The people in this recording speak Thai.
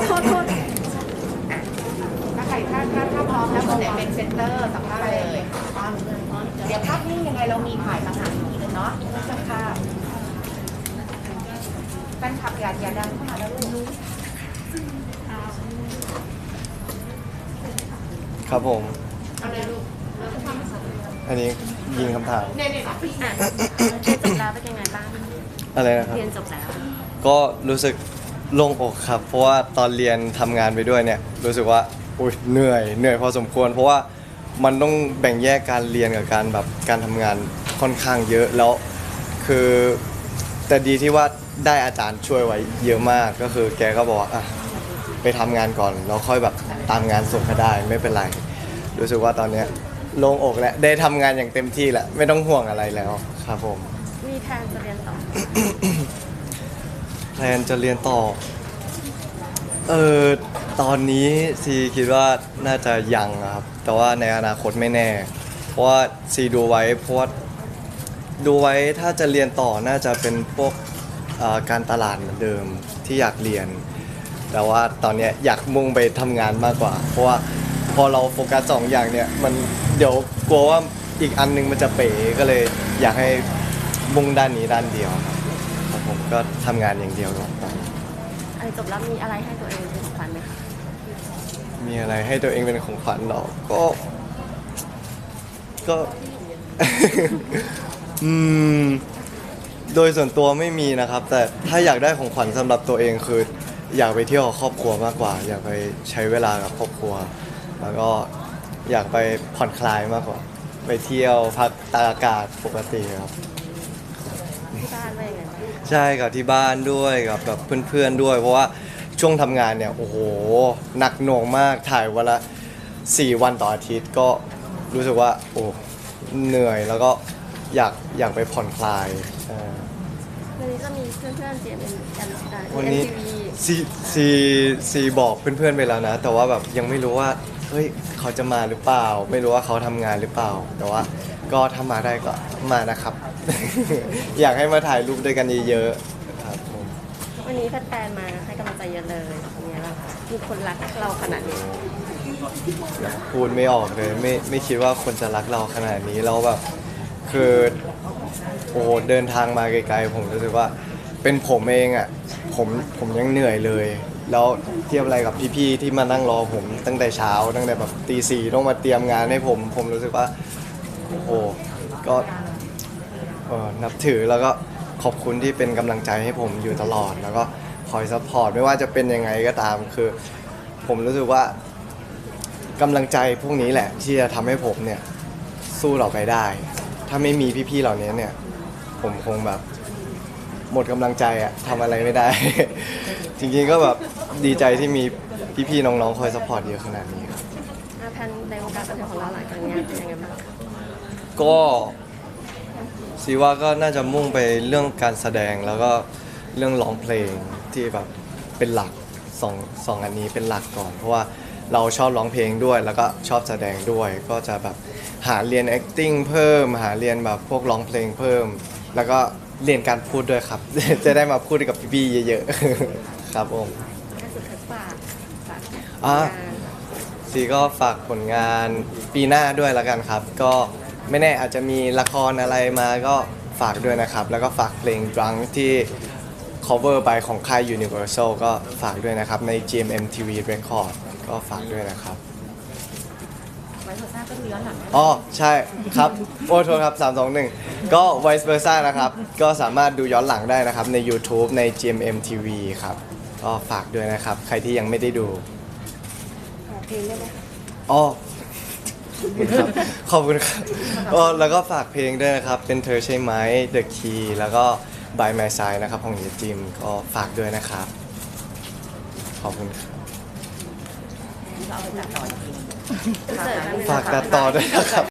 ษโทษโทษถ้าใครถ้าถ้าถ้าพร้อมแล้วคนไหนเป็นเซนเตอร์สัมภาษณ์เลย เดี๋ยวภาพนิ่งยังไงเรามีถ่ายต่างหากอีกทีนึงเนาะสักภาพแฟนคลับอย่าอย่าดังเข้ามาแล้วลูกครับผม เอาเลยลูกอันนี้ยิงคำถาม เนี่ยเนี่ยอะเรียนจบแล้วเป็นยังไงบ้างอะไรนะครับ เรียนจบแล้ว ก็รู้สึก โล่งอกครับ เพราะว่าตอนเรียนทำงานไปด้วยเนี่ยรู้สึกว่าอุ้ยเหนื่อยเหนื่อยพอสมควร เพราะว่ามันต้องแบ่งแยกการเรียนกับการแบบการทำงานค่อนข้างเยอะแล้วคือ แต่ดีที่ว่าได้อาจารย์ช่วยไว้เยอะมากก็คือ แกก็บอกว่าอะไปทำงานก่อนแล้วค่อยแบบตามงานส่งก็ได้ไม่เป็นไร รู้สึกว่าตอนเนี้ยโล่งอกแล้วได้ทำงานอย่างเต็มที่แล้วไม่ต้องห่วงอะไรแล้วครับผม มีแทนจะเรียนต่อ ลนจะเรียนต่อ เออตอนนี้ซีคิดว่าน่าจะยังครับ แต่ว่าในอนาคตไม่แน่ เพราะว่าซีดูไว้เพราะว่าดูไว้ถ้าจะเรียนต่อน่าจะเป็นพวกการตลาดเหมือนเดิมที่อยากเรียน แต่ว่าตอนนี้อยากมุ่งไปทำงานมากกว่า เพราะว่าพอเราโฟกัสสองอย่างเนี่ยมันเดี๋ยวกลัวว่าอีกอันหนึงมันจะเป๋ก็เลยอยากให้มุ่งด้านนี้ด้านเดียวครับ ผมก็ทำงานอย่างเดียวครับอะไรจบแล้วมีอะไรให้ตัวเองเป็นของขวัญไหมคะมีอะไรให้ตัวเองเป็นของขวัญเหรอก็ ก็ อืม โดยส่วนตัวไม่มีนะครับ แต่ถ้าอยากได้ของขวัญสำหรับตัวเองคือ อยากไปเที่ยวกับครอบครัวมากกว่า อยากไปใช้เวลากับครอบครัว แล้วก็อยากไปผ่อนคลายมากกว่า ไปเที่ยวพักตากอากาศปกติครับ ที่บ้านว่ายังไงบ้าง ใช่กับที่บ้านด้วยกับกับเพื่อนๆด้วย เพราะว่าช่วงทำงานเนี่ยโอ้โหหนักหน่วงมากถ่ายวันละสี่วันต่ออาทิตย์ก็รู้สึกว่าโอ้เหนื่อยแล้วก็อยากอยากไปผ่อนคลายใช่วันนี้จะมีเพื่อนๆเรียนกันกัน วันนี้ทีวีซีซีซีบอกเพื่อนๆไปแล้วนะ แต่ว่าแบบยังไม่รู้ว่า เฮ้ยเขาจะมาหรือเปล่า ไม่รู้ว่าเขาทำงานหรือเปล่า แต่ว่า ก็ถ้ามาได้ก็มานะครับ อยากให้มาถ่ายรูปด้วยกันเยอะๆครับผม วันนี้แฟนๆมาให้กำลังใจเยอะเลยเป็นไงบ้างคะมีคนรักเราขนาดนี้พูดไม่ออกเลยไม่ไม่คิดว่าคนจะรักเราขนาดนี้แล้วแบบคือโอ้โหเดินทางมาไกลๆ ผมรู้สึกว่าเป็นผมเองอะผมผมยังเหนื่อยเลย แล้วเทียบอะไรกับพี่ๆที่มานั่งรอผมตั้งแต่เช้า ตั้งแต่แบบตีสี่ต้องมาเตรียมงานให้ผม ผมรู้สึกว่าโอ้โหก็เออนับถือแล้วก็ขอบคุณที่เป็นกำลังใจให้ผมอยู่ตลอด แล้วก็คอยซัพพอร์ตไม่ว่าจะเป็นยังไงก็ตามคือ ผมรู้สึกว่ากำลังใจพวกนี้แหละ ที่จะทำให้ผมเนี่ยสู้ต่อไปได้ ถ้าไม่มีพี่ๆเหล่านี้เนี่ย ผมคงแบบ หมดกำลังใจอะทำอะไรไม่ได้ จริงๆก็แบบดีใจที่มีพี่ๆน้องๆคอยสปอร์ตเยอะขนาดนี้ครับ อะแพนในวงการบันเทิงของเราหลังจากนี้เป็นยังไงบ้างคะก็ซีว่าก็น่าจะมุ่งไปเรื่องการแสดงแล้วก็เรื่องร้องเพลงที่แบบเป็นหลักสองสองอันนี้เป็นหลักก่อน เพราะว่าเราชอบร้องเพลงด้วย แล้วก็ชอบแสดงด้วย ก็จะแบบหาเรียน acting เพิ่ม หาเรียนแบบพวกร้องเพลงเพิ่ม แล้วก็ เรียนการพูดด้วยครับ จะได้มาพูดกับพี่ๆเยอะๆ ครับผมล่าสุดเคยฝากฝากอะงานซีก็ฝากผลงานปีหน้าด้วยแล้วกันครับ ก็ไม่แน่อาจจะมีละครอะไรมาก็ฝากด้วยนะครับ แล้วก็ฝากเพลง Drunk ที่ cover ไปของค่าย Universal ก็ฝากด้วยนะครับ ใน GMM TV Record ก็ฝากด้วยนะครับไว้โทรศัพท์ก็ดูย้อนหลังอ๋อใช่ครับ โอ้โทษครับ 321 ก็ Vice Versa นะครับ ก็สามารถดูย้อนหลังได้นะครับ ใน YouTube ใน GMM TV ครับ ก็ฝากด้วยนะครับ ใครที่ยังไม่ได้ดู ขอเพลงได้ไหมคะอ๋อขอบคุณครับอ๋อแล้วก็ฝากเพลงด้วยนะครับ เป็นเธอใช่ไหม The Key แล้วก็ By My Side นะครับ ของเยจิม ก็ฝากด้วยนะครับ ขอบคุณครับ เราเอาไปตัดต่ออีกทีเจอกัน ฝากตัดต่อด้วยนะครับ